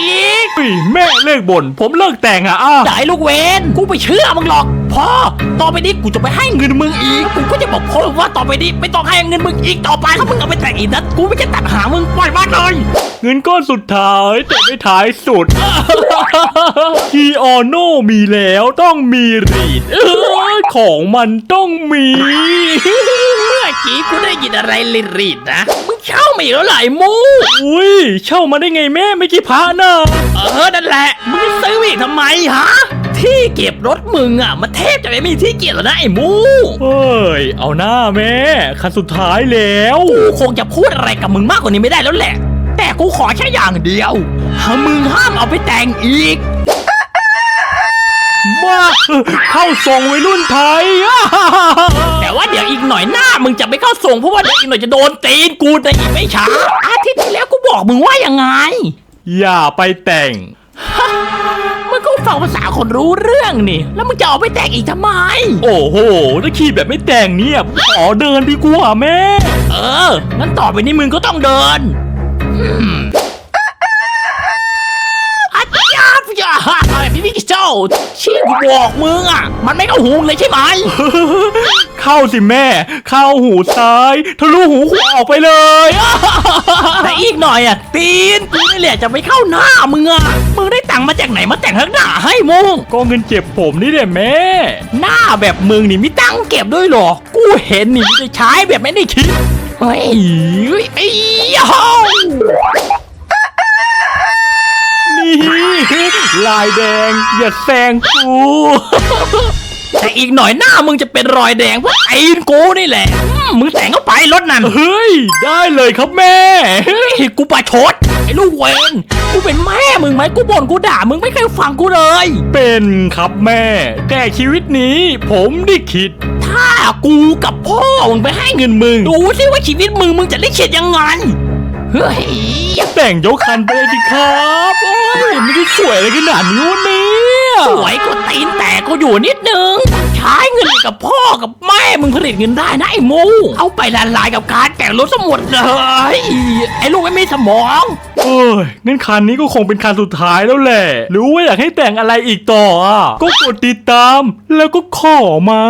อีกเฮ้ยแม่เลิกบ่นผมเลิกแต่งอะอ้า ได้ลูกเวนกูไม่เชื่อมึงหรอกพ่อต่อไปนี้กูจะไปให้เงินมึงอีกกูก็จะบอกพ่อว่าต่อไปนี้ไม่ต้องให้เงินมึงอีกต่อไปถ้ามึงเอาไปแต่งอีกนะกูไม่จะตัดหามึงปล่อยบ้านเลยเงินก้อนสุดท้ายแต่ไม่ท้ายสุดทีออโนมีแล้วต้องมีรีดเอ้ยของมันต้องมีเมื่อ กี้กูได้ยินอะไรลิดๆนะมึงเช่ามาอีกแล้วเหรอไอ้มูอุ้ยเช่ามาได้ไงแม่ไม่กี่พระนะเออนั่นแหละมึงจะซื้อมาอีกทำไมฮะ ที่เก็บรถมึงอะมันเทพจะไม่มีที่เก็บแล้วนะไอ้มูเฮ้ยเอาหน้าแม่คันสุดท้ายแล้ว กูคงจะพูดอะไรกับมึงมากกว่านี้ไม่ได้แล้วแหละ แต่กูขอแค่อย่างเดียวถ้ามึงห้ามเอาไปแต่งอีก มาเข้าทรงวัยรุ่นไทย แต่ว่าเดี๋ยวอีกหน่อยหน้า มึงจะไม่เข้าส่งเพราะว่าเดี๋ยวอีกหน่อยจะโดนตีนกูในอีกไม่ช้าอาทิตย์ที่แล้วกูบอกมึงว่ายังไง อย่าไปแต่งมึงก็ฟังภาษาคนรู้เรื่องนี่ แล้วมึงจะเอาไปแต่งอีกทำไม โอ้โหถ้าขี่แบบไม่แต่งเนี่ยขอเดินดีกว่าแม่ เออ งั้นต่อไปนี้มึงก็ต้องเดินอืมอาจารย์อย่าพี่พี่เจ้าชี้กู บอกมึงอะ มันไม่เข้าหูมึงเลยใช่ไหม เข้าสิแม่ เข้าหูซ้ายทะลุหูขวาออกไปเลย แต่อีกหน่อยอะ ตีนกูนี่แหละจะไม่เข้าหน้ามึงอะ มึงได้ตังค์มาจากไหนมาแต่งทั้งหน้าให้มึงก็เงินเจ็บผมนี่แหละแม่ หน้าแบบมึงนี่มีตังค์เก็บด้วยเหรอ กูเห็นนี่มีแต่ใช้แบบไม่ได้คิดเฮ้ยไอ้ยานี่ลายแดง อย่าแซงกูแต่อีกหน่อยหน้ามึงจะเป็นรอยแดงเพราะไอ้นกูนี่แหละอืมมึงแต่งเข้าไปรถนั่นเฮ้ย ได้เลยครับแม่ เฮ้ยกูประชดไอ้ลูกเวนกูเป็นแม่มึงไหมกูบ่นกูด่ามึงไม่เคยฟังกูเลย เป็นครับแม่ แต่ชีวิตนี้ผมได้คิด ถ้ากูกับพ่อมึงไปให้เงินมึง ดูสิว่าชีวิตมึงมึงจะได้เข็ดยังไง เฮ้ยแต่งยกคันไปเลยดิครับโอ้ยไม่ได้สวยอะไรขนาดนี้วะเนี่ยสวยกว่าตีนแต่ก็อยู่นิดนึง ใช้เงินกับพ่อกับแม่มึงผลิตเงินได้นะไอ้โมเอาไปละลายกับการแต่งรถสมุดเลยไอ้ลูกไม่มีสมองเอ้ยงั้นคันนี้ก็คงเป็นคันสุดท้ายแล้วแหละรู้ว่าอยากให้แต่งอะไรอีกต่ออะก็กดติดตามแล้วก็ขอมา